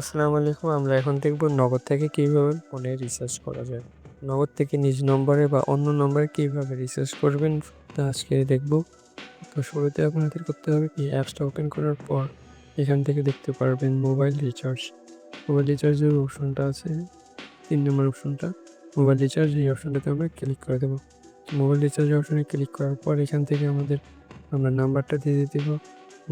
আসসালামু আলাইকুম আমরা এখন দেখব নগদ থেকে কীভাবে ফোনে রিচার্জ করা যায়। নগদ থেকে নিজ নম্বরে বা অন্য নম্বরে কীভাবে রিচার্জ করবেন, তা আজকে দেখব। তো শুরুতে আপনাদের করতে হবে কি অ্যাপসটা ওপেন করার পর এখান থেকে দেখতে পারবেন মোবাইল রিচার্জ মোবাইল রিচার্জের অপশনটা আছে, তিন নম্বর অপশনটা মোবাইল রিচার্জ এই অপশনটাতে আমরা ক্লিক করে দেবো। মোবাইল রিচার্জ অপশনে ক্লিক করার পর এখান থেকে আমাদের আমরা নাম্বারটা দিয়ে দিতে দেবো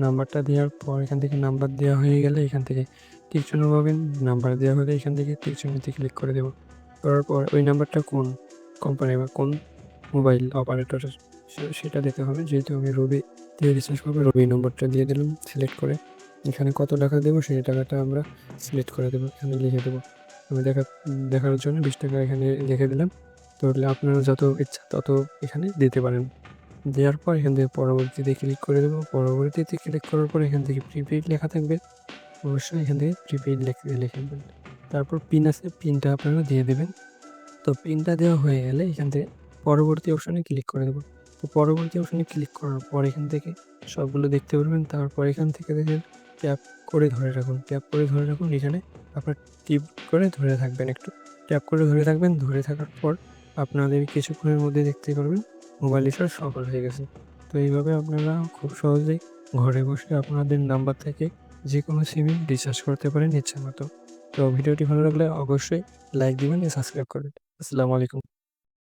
নাম্বারটা দেওয়ার পর এখান থেকে নাম্বার দেওয়া হয়ে গেলে এখান থেকে টিকচিহ্ন পাবেন নাম্বার দেওয়া হলে এখান থেকে টিকচিহ্নতে ক্লিক করে দেবো। করার পর ওই নাম্বারটা কোন কোম্পানি বা কোন মোবাইল অপারেটরের সেটা দিতে হবে। যেহেতু আমি রবি দিয়ে রিচার্জ করব রবি নম্বরটা দিয়ে দিলাম সিলেক্ট করে। এখানে কত টাকা দেবো, সেই টাকাটা আমরা সিলেক্ট করে দেবো, এখানে লিখে দেবো। আমি দেখা, দেখার জন্য বিশ টাকা এখানে লিখে দিলাম। তাহলে আপনারা যত ইচ্ছা তত এখানে দিতে পারেন। দেওয়ার পর এখান থেকে পরবর্তীতে ক্লিক করে দেবো। পরবর্তীতে ক্লিক করার পর এখান থেকে প্রিপেইড লেখা থাকবে। অবশ্যই এখান থেকে প্রিপেইড লিখে লিখে দেবেন তারপর পিন আছে পিনটা আপনারা দিয়ে দেবেন। তো পিনটা দেওয়া হয়ে গেলে এখান থেকে পরবর্তী অপশানে ক্লিক করে দেবো। তো পরবর্তী অপশানে ক্লিক করার পর এখান থেকে সবগুলো দেখতে পারবেন। তারপর এখান থেকে দেখেন ট্যাপ করে ধরে রাখুন। ট্যাপ করে ধরে রাখুন, এখানে আপনার টিপ করে ধরে থাকবেন একটু। ট্যাপ করে ধরে থাকবেন, ধরে থাকার পর আপনাদের কিছুক্ষণের মধ্যে দেখতে পারবেন মোবাইল রিচার্জ সফল হয়ে গেছে। তো এইভাবে আপনারা খুব সহজেই ঘরে বসে আপনাদের নাম্বার থেকে যে কোনো সিমে রিচার্জ করতে পারেন ইচ্ছা মতো তো ভিডিওটি ভালো লাগলে অবশ্যই লাইক দিবেন, সাবস্ক্রাইব করবেন। আসসালামু আলাইকুম।